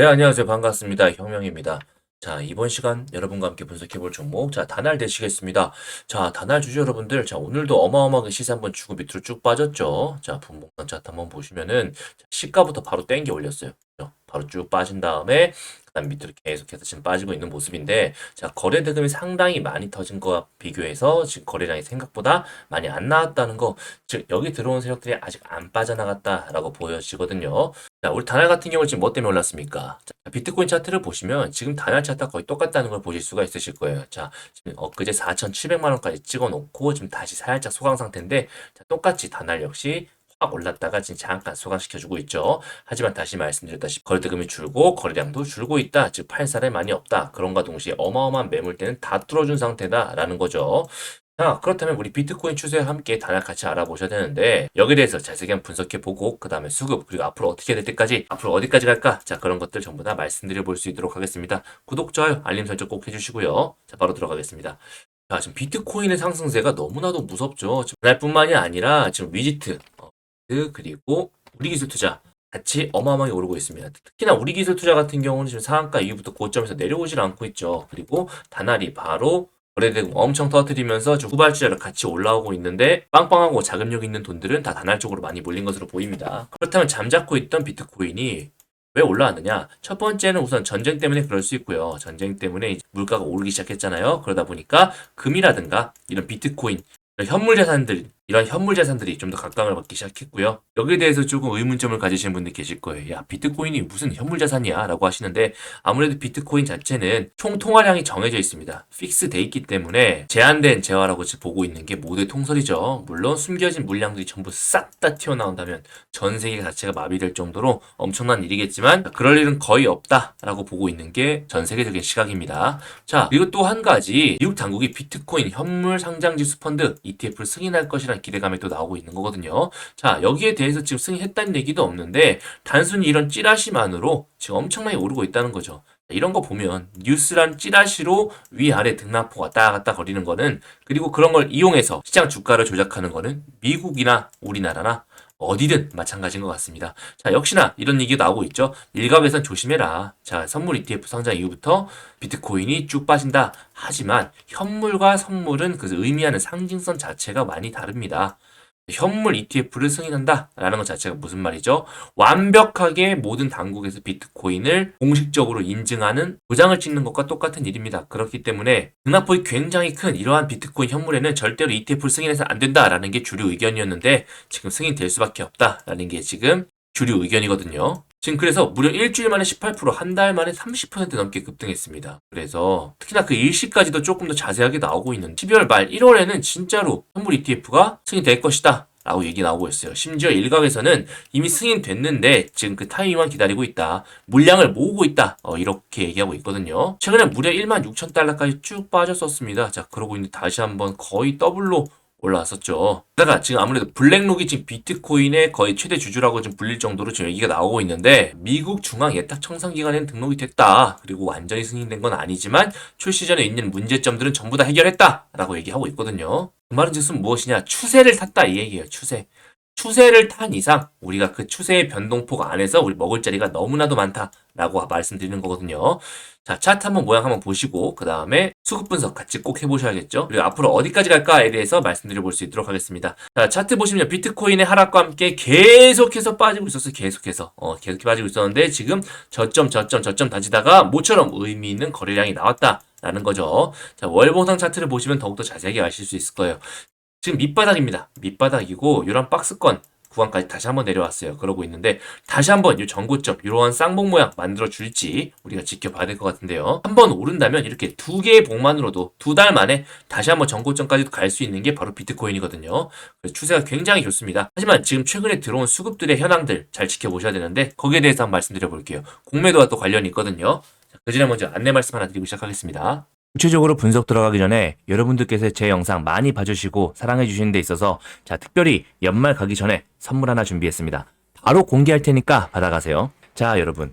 네, 안녕하세요. 반갑습니다. 혁명입니다. 자, 이번 시간 여러분과 함께 분석해 볼 종목, 자, 다날 되시겠습니다. 자, 다날 주주 여러분들, 자, 오늘도 어마어마하게 시세 한번 주고 밑으로 쭉 빠졌죠. 자, 분봉상 차트 한번 보시면은, 자, 시가부터 바로 땡겨 올렸어요. 바로 쭉 빠진 다음에, 그 다음 밑으로 계속해서 지금 빠지고 있는 모습인데, 자, 거래 대금이 상당히 많이 터진 거와 비교해서 지금 거래량이 생각보다 많이 안 나왔다는 거, 즉, 여기 들어온 세력들이 아직 안 빠져나갔다라고 보여지거든요. 자, 우리 다날 같은 경우는 지금 뭐 때문에 올랐습니까? 자, 비트코인 차트를 보시면 지금 다날 차트와 거의 똑같다는 걸 보실 수가 있으실 거예요. 자, 지금 엊그제 4,700만 원까지 찍어 놓고 지금 다시 살짝 소강 상태인데 자, 똑같이 다날 역시 확 올랐다가 지금 잠깐 소강시켜주고 있죠. 하지만 다시 말씀드렸다시피 거래대금이 줄고 거래량도 줄고 있다. 즉 팔 사람이 많이 없다. 그런가 동시에 어마어마한 매물대는 다 뚫어준 상태다라는 거죠. 자, 그렇다면 우리 비트코인 추세와 함께 단약 같이 알아보셔야 되는데 여기에 대해서 자세히 한번 분석해보고 그 다음에 수급 그리고 앞으로 어떻게 될 때까지 앞으로 어디까지 갈까? 자, 그런 것들 전부 다 말씀드려 볼 수 있도록 하겠습니다. 구독, 좋아요, 알림 설정 꼭 해주시고요. 자, 바로 들어가겠습니다. 자, 지금 비트코인의 상승세가 너무나도 무섭죠. 지금 그날뿐만이 아니라 지금 위지트, 어, 그, 그리고 우리 기술 투자 같이 어마어마하게 오르고 있습니다. 특히나 우리 기술 투자 같은 경우는 지금 상한가 이후부터 고점에서 내려오질 않고 있죠. 그리고 다날이 바로 거래대금 엄청 터뜨리면서 지금 후발주자로 같이 올라오고 있는데 빵빵하고 자금력 있는 돈들은 다 다날 쪽으로 많이 몰린 것으로 보입니다. 그렇다면 잠자코 있던 비트코인이 왜 올라왔느냐? 첫 번째는 우선 전쟁 때문에 그럴 수 있고요. 전쟁 때문에 물가가 오르기 시작했잖아요. 그러다 보니까 금이라든가 이런 비트코인, 현물 자산들, 이런 현물 자산들이 좀 더 각광을 받기 시작했고요. 여기에 대해서 조금 의문점을 가지시는 분들 계실 거예요. 야, 비트코인이 무슨 현물 자산이야? 라고 하시는데 아무래도 비트코인 자체는 총 통화량이 정해져 있습니다. 픽스 돼 있기 때문에 제한된 재화라고 보고 있는 게 모두의 통설이죠. 물론 숨겨진 물량들이 전부 싹 다 튀어나온다면 전 세계 자체가 마비될 정도로 엄청난 일이겠지만 그럴 일은 거의 없다라고 보고 있는 게 전 세계적인 시각입니다. 자, 그리고 또 한 가지 미국 당국이 비트코인 현물 상장 지수 펀드 ETF를 승인할 것이 기대감이 또 나오고 있는 거거든요. 자, 여기에 대해서 지금 승인했다는 얘기도 없는데 단순히 이런 찌라시만으로 지금 엄청나게 오르고 있다는 거죠. 이런 거 보면 뉴스란 찌라시로 위아래 등락포 왔다 갔다 거리는 거는 그리고 그런 걸 이용해서 시장 주가를 조작하는 거는 미국이나 우리나라나 어디든 마찬가지인 것 같습니다. 자, 역시나 이런 얘기가 나오고 있죠. 일각에선 조심해라. 자, 선물 ETF 상장 이후부터 비트코인이 쭉 빠진다. 하지만 현물과 선물은 그 의미하는 상징성 자체가 많이 다릅니다. 현물 ETF를 승인한다라는 것 자체가 무슨 말이죠? 완벽하게 모든 당국에서 비트코인을 공식적으로 인증하는 도장을 찍는 것과 똑같은 일입니다. 그렇기 때문에 등락폭이 굉장히 큰 이러한 비트코인 현물에는 절대로 ETF를 승인해서 안 된다라는 게 주류 의견이었는데 지금 승인될 수밖에 없다라는 게 지금 주류 의견이거든요. 지금 그래서 무려 일주일 만에 18%, 한 달 만에 30% 넘게 급등했습니다. 그래서 특히나 그 일시까지도 조금 더 자세하게 나오고 있는 12월 말 1월에는 진짜로 현물 ETF가 승인될 것이다. 라고 얘기 나오고 있어요. 심지어 일각에서는 이미 승인됐는데 지금 그 타이밍만 기다리고 있다. 물량을 모으고 있다. 어, 이렇게 얘기하고 있거든요. 최근에 무려 1만 6천 달러까지 쭉 빠졌었습니다. 자, 그러고 있는데 다시 한번 거의 더블로 올라왔었죠. 게다가 지금 아무래도 블랙록이 지금 비트코인의 거의 최대 주주라고 좀 불릴 정도로 지금 얘기가 나오고 있는데 미국 중앙 예탁 청산 기관에는 등록이 됐다. 그리고 완전히 승인된 건 아니지만 출시 전에 있는 문제점들은 전부 다 해결했다라고 얘기하고 있거든요. 그 말은 즉슨 무엇이냐? 추세를 탔다 이 얘기예요. 추세. 추세를 탄 이상 우리가 그 추세의 변동폭 안에서 우리 먹을 자리가 너무나도 많다라고 말씀드리는 거거든요. 자, 차트 한번 모양 한번 보시고 그 다음에 수급 분석 같이 꼭 해보셔야겠죠. 그리고 앞으로 어디까지 갈까에 대해서 말씀드려 볼 수 있도록 하겠습니다. 자, 차트 보시면 비트코인의 하락과 함께 계속해서 빠지고 있었어요. 계속해서 어, 계속 빠지고 있었는데 지금 저점 저점 저점 다지다가 모처럼 의미 있는 거래량이 나왔다. 라는 거죠. 자, 월봉상 차트를 보시면 더욱더 자세하게 아실 수 있을 거예요. 지금 밑바닥입니다. 밑바닥이고 이런 박스권 구간까지 다시 한번 내려왔어요. 그러고 있는데 다시 한번 이 전고점 이러한 쌍봉 모양 만들어 줄지 우리가 지켜봐야 될 것 같은데요. 한번 오른다면 이렇게 두 개의 봉만으로도 두 달 만에 다시 한번 전고점까지도 갈수 있는 게 바로 비트코인이거든요. 추세가 굉장히 좋습니다. 하지만 지금 최근에 들어온 수급들의 현황들 잘 지켜보셔야 되는데 거기에 대해서 한번 말씀드려 볼게요. 공매도와 또 관련이 있거든요. 자, 그 전에 먼저 안내 말씀 하나 드리고 시작하겠습니다. 구체적으로 분석 들어가기 전에 여러분들께서 제 영상 많이 봐주시고 사랑해 주시는 데 있어서 자 특별히 연말 가기 전에 선물 하나 준비했습니다. 바로 공개할 테니까 받아가세요. 자 여러분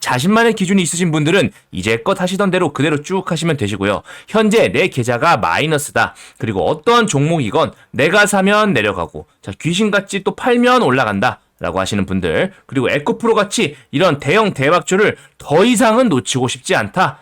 자신만의 기준이 있으신 분들은 이제껏 하시던 대로 그대로 쭉 하시면 되시고요. 현재 내 계좌가 마이너스다. 그리고 어떠한 종목이건 내가 사면 내려가고 자, 귀신같이 또 팔면 올라간다. 라고 하시는 분들 그리고 에코프로 같이 이런 대형 대박주를 더 이상은 놓치고 싶지 않다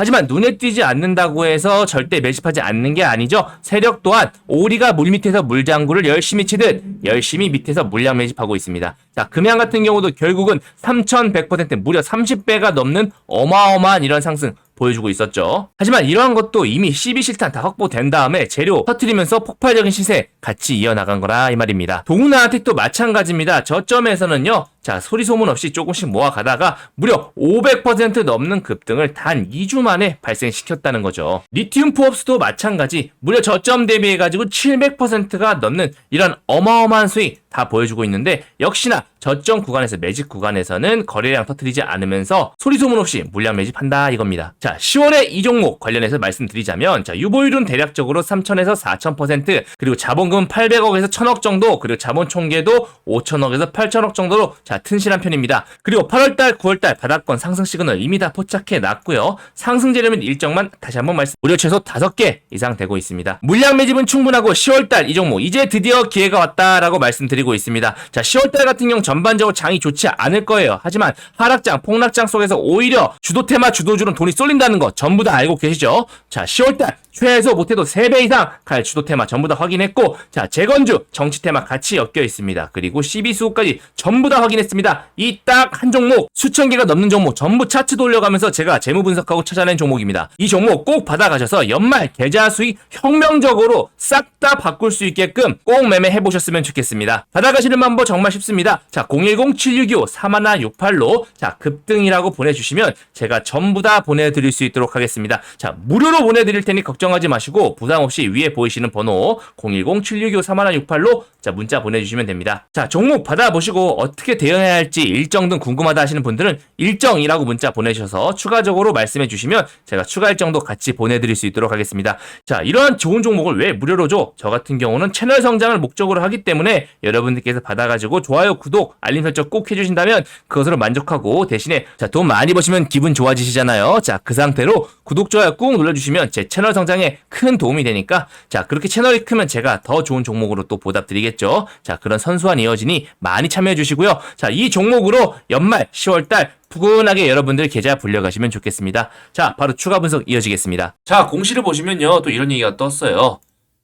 하지만 눈에 띄지 않는다고 해서 절대 매집하지 않는 게 아니죠. 세력 또한 오리가 물 밑에서 물장구를 열심히 치듯 열심히 밑에서 물량 매집하고 있습니다. 자, 금양 같은 경우도 결국은 3,100% 무려 30배가 넘는 어마어마한 이런 상승 보여주고 있었죠. 하지만 이러한 것도 이미 12실탄 다 확보된 다음에 재료 터트리면서 폭발적인 시세 같이 이어나간 거라 이 말입니다. 동나한테도 마찬가지입니다. 저점에서는요. 자, 소리 소문 없이 조금씩 모아가다가 무려 500% 넘는 급등을 단 2주 만에 발생시켰다는 거죠. 리튬 포업스도 마찬가지 무려 저점 대비해가지고 700%가 넘는 이런 어마어마한 수익 다 보여주고 있는데 역시나 저점 구간에서 매집 구간에서는 거래량 터트리지 않으면서 소리 소문 없이 물량 매집한다 이겁니다. 자, 10월에 이 종목 관련해서 말씀드리자면 자, 유보율은 대략적으로 3천에서 4천% 그리고 자본금은 800억에서 1000억 정도 그리고 자본 총계도 5천억에서 8천억 정도로 자, 튼실한 편입니다. 그리고 8월달, 9월달 바닥권 상승 시그널 이미 다 포착해 놨고요. 상승 재료면 일정만 다시 한번 말씀 무려 최소 5개 이상 되고 있습니다. 물량 매집은 충분하고 10월달 이 종목 이제 드디어 기회가 왔다라고 말씀드리고 있습니다. 자, 10월달 같은 경우 전반적으로 장이 좋지 않을 거예요. 하지만 하락장, 폭락장 속에서 오히려 주도 테마 주도주는 돈이 쏠린다는 거 전부 다 알고 계시죠? 자, 10월달 최소 못해도 3배 이상 갈 주도 테마 전부 다 확인했고 자 재건주 정치 테마 같이 엮여 있습니다. 그리고 12수까지 전부 다 확인 했습니다. 이 딱 한 종목 수천 개가 넘는 종목 전부 차트 돌려가면서 제가 재무 분석하고 찾아낸 종목입니다. 이 종목 꼭 받아가셔서 연말 계좌 수익 혁명적으로 싹 다 바꿀 수 있게끔 꼭 매매해 보셨으면 좋겠습니다. 받아가시는 방법 정말 쉽습니다. 자 010-762-3168로 자 급등이라고 보내주시면 제가 전부 다 보내드릴 수 있도록 하겠습니다. 자 무료로 보내드릴 테니 걱정하지 마시고 부담 없이 위에 보이시는 번호 010-762-3168로 자 문자 보내주시면 됩니다. 자 종목 받아보시고 어떻게 대응해야 할지 일정 등 궁금하다 하시는 분들은 일정이라고 문자 보내셔서 추가적으로 말씀해 주시면 제가 추가 일정도 같이 보내드릴 수 있도록 하겠습니다. 자 이러한 좋은 종목을 왜 무료로 줘? 저 같은 경우는 채널 성장을 목적으로 하기 때문에 여러분들께서 받아가지고 좋아요, 구독, 알림 설정 꼭 해주신다면 그것으로 만족하고 대신에 자 돈 많이 버시면 기분 좋아지시잖아요. 자 그 상태로 구독, 좋아요 꾹 눌러주시면 제 채널 성장에 큰 도움이 되니까 자 그렇게 채널이 크면 제가 더 좋은 종목으로 또 보답드리겠 죠. 자 그런 선수한 이어지니 많이 참여해 주시고요. 자 이 종목으로 연말 10월달 푸근하게 여러분들 계좌 불려가시면 좋겠습니다. 자 바로 추가 분석 이어지겠습니다. 자, 공시를 보시면요. 또 이런 얘기가 떴어요.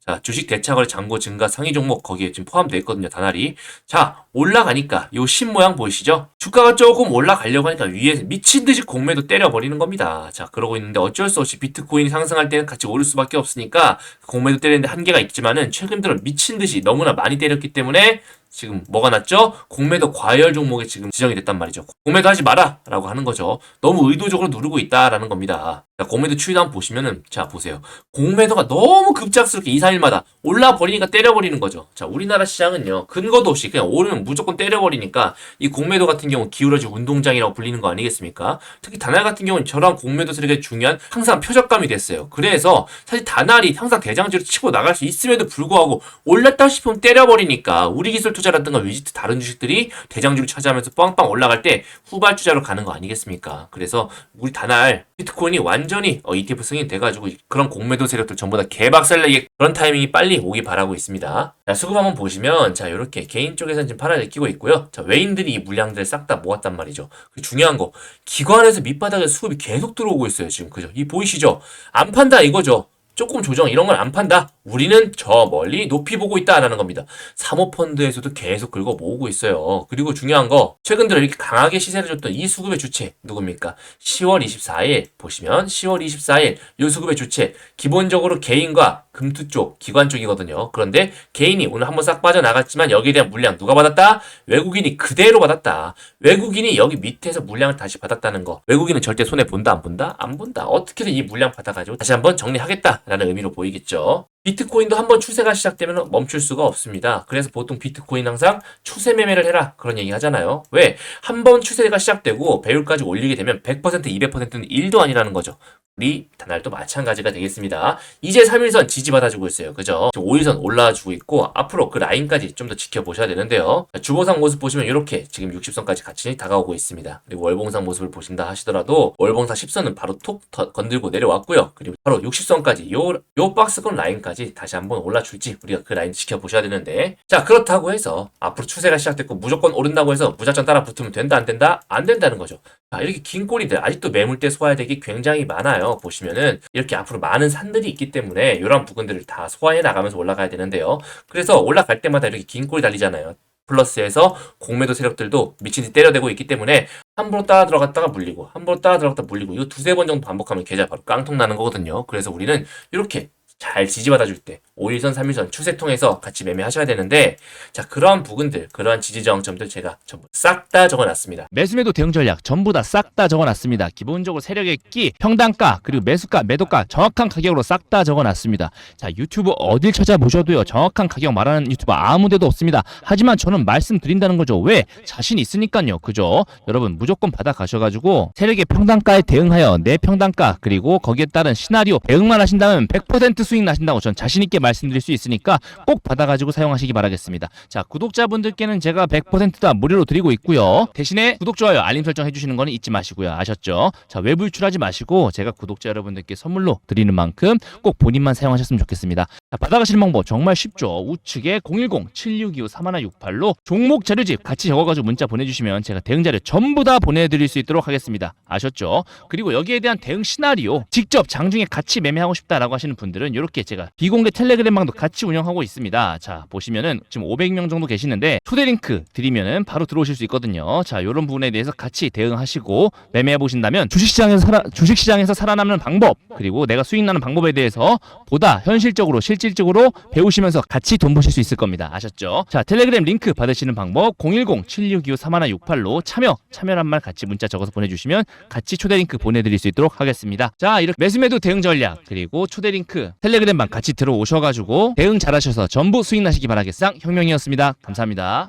자, 주식 대차거래 잔고 증가 상위 종목 거기에 지금 포함되어 있거든요. 다날이. 자, 올라가니까 요 신 모양 보이시죠? 주가가 조금 올라가려고 하니까 위에서 미친 듯이 공매도 때려버리는 겁니다. 자, 그러고 있는데 어쩔 수 없이 비트코인이 상승할 때는 같이 오를 수밖에 없으니까 공매도 때리는데 한계가 있지만은 최근 들어 미친 듯이 너무나 많이 때렸기 때문에 지금 뭐가 났죠? 공매도 과열 종목에 지금 지정이 됐단 말이죠. 공매도 하지 마라! 라고 하는 거죠. 너무 의도적으로 누르고 있다라는 겁니다. 자, 공매도 추이도 보시면은, 자, 보세요. 공매도가 너무 급작스럽게 2, 3일마다 올라버리니까 때려버리는 거죠. 자, 우리나라 시장은요, 근거도 없이 그냥 오르면 무조건 때려버리니까 이 공매도 같은 경우 기울어진 운동장이라고 불리는 거 아니겠습니까? 특히 다날 같은 경우는 저런 공매도 세력의 중요한 항상 표적감이 됐어요. 그래서 사실 다날이 항상 대장주로 치고 나갈 수 있음에도 불구하고 올랐다 싶으면 때려버리니까 우리 기술 투자 라든가 위지트 다른 주식들이 대장주를 차지하면서 빵빵 올라갈 때 후발주자로 가는 거 아니겠습니까? 그래서 우리 다날 비트코인이 완전히 어, ETF 승인 돼가지고 그런 공매도 세력들 전부 다 개박살내게 그런 타이밍이 빨리 오기 바라고 있습니다. 자, 수급 한번 보시면 자 이렇게 개인 쪽에서는 지금 팔아 느끼고 있고요. 자 외인들이 이 물량들을 싹 다 모았단 말이죠. 그 중요한 거 기관에서 밑바닥에 수급이 계속 들어오고 있어요. 지금 그죠? 이 보이시죠? 안 판다 이거죠. 조금 조정 이런 건 안 판다. 우리는 저 멀리 높이 보고 있다라는 겁니다. 사모펀드에서도 계속 긁어 모으고 있어요. 그리고 중요한 거 최근 들어 이렇게 강하게 시세를 줬던 이 수급의 주체 누굽니까? 10월 24일 보시면 10월 24일 이 수급의 주체 기본적으로 개인과 금투 쪽 기관 쪽이거든요. 그런데 개인이 오늘 한번 싹 빠져나갔지만 여기에 대한 물량 누가 받았다? 외국인이 그대로 받았다. 외국인이 여기 밑에서 물량을 다시 받았다는 거. 외국인은 절대 손해 본다 안 본다? 안 본다. 어떻게든 이 물량 받아가지고 다시 한번 정리하겠다라는 의미로 보이겠죠. 비트코인도 한번 추세가 시작되면 멈출 수가 없습니다. 그래서 보통 비트코인 항상 추세 매매를 해라 그런 얘기 하잖아요. 왜? 한 번 추세가 시작되고 배율까지 올리게 되면 100% 200%는 1도 아니라는 거죠. 우리 다날도 마찬가지가 되겠습니다. 이제 3일선 지지받아주고 있어요. 그죠? 지금 5일선 올라와주고 있고 앞으로 그 라인까지 좀 더 지켜보셔야 되는데요. 자, 주보상 모습 보시면 이렇게 지금 60선까지 같이 다가오고 있습니다. 그리고 월봉상 모습을 보신다 하시더라도 월봉상 10선은 바로 톡 터- 건들고 내려왔고요. 그리고 바로 60선까지 요, 요 박스권 라인까지 다시 한번 올라줄지 우리가 그 라인 지켜보셔야 되는데 자 그렇다고 해서 앞으로 추세가 시작됐고 무조건 오른다고 해서 무작정 따라 붙으면 된다 안 된다? 안 된다는 거죠. 자, 이렇게 긴 꼬리들 아직도 매물대 소화되기 굉장히 많아요. 보시면은 이렇게 앞으로 많은 산들이 있기 때문에 이런 부분들을 다 소화해 나가면서 올라가야 되는데요. 그래서 올라갈 때마다 이렇게 긴 꼬리 달리잖아요. 플러스에서 공매도 세력들도 미친 듯이 때려대고 있기 때문에 함부로 따라 들어갔다가 물리고 함부로 따라 들어갔다가 물리고 이거 두세 번 정도 반복하면 계좌 바로 깡통 나는 거거든요. 그래서 우리는 이렇게 잘 지지받아 줄 때 5일선, 3일선 추세 통해서 같이 매매하셔야 되는데 자 그러한 부분들 그러한 지지 저항점들 제가 전부 싹 다 적어놨습니다. 매수매도 대응 전략 전부 다 싹 다 적어놨습니다. 기본적으로 세력의 끼, 평단가, 그리고 매수가, 매도가 정확한 가격으로 싹 다 적어놨습니다. 자 유튜브 어딜 찾아보셔도요 정확한 가격 말하는 유튜버 아무데도 없습니다. 하지만 저는 말씀드린다는 거죠. 왜? 자신 있으니까요. 그죠? 여러분 무조건 받아가셔가지고 세력의 평단가에 대응하여 내 평단가 그리고 거기에 따른 시나리오 대응만 하신다면 100% 수익 나신다고 전 자신 있게 말씀드릴 수 있으니까 꼭 받아가지고 사용하시기 바라겠습니다. 자 구독자분들께는 제가 100%다 무료로 드리고 있고요. 대신에 구독 좋아요 알림 설정 해주시는 거는 잊지 마시고요. 아셨죠? 자 외부 유출하지 마시고 제가 구독자 여러분들께 선물로 드리는 만큼 꼭 본인만 사용하셨으면 좋겠습니다. 자, 받아가시는 방법 정말 쉽죠. 우측에 010-7625-3168로 종목 자료집 같이 적어가지고 문자 보내주시면 제가 대응 자료 전부 다 보내드릴 수 있도록 하겠습니다. 아셨죠? 그리고 여기에 대한 대응 시나리오 직접 장중에 같이 매매하고 싶다라고 하시는 분들은 이렇게 제가 비공개 텔레그램 방도 같이 운영하고 있습니다. 자 보시면은 지금 500명 정도 계시는데 초대 링크 드리면은 바로 들어오실 수 있거든요. 자 이런 부분에 대해서 같이 대응하시고 매매해 보신다면 주식시장에서 살아, 주식시장에서 살아남는 방법 그리고 내가 수익 나는 방법에 대해서 보다 현실적으로 실질적으로 배우시면서 같이 돈 버실 수 있을 겁니다. 아셨죠? 자 텔레그램 링크 받으시는 방법 010-7625-3168로 참여 참여란 말 같이 문자 적어서 보내주시면 같이 초대 링크 보내드릴 수 있도록 하겠습니다. 자 이렇게 매수매도 대응 전략 그리고 초대 링크 텔레그램방 같이 들어오셔가지고 대응 잘하셔서 전부 수익 나시기 바라겠상 혁명이었습니다. 감사합니다.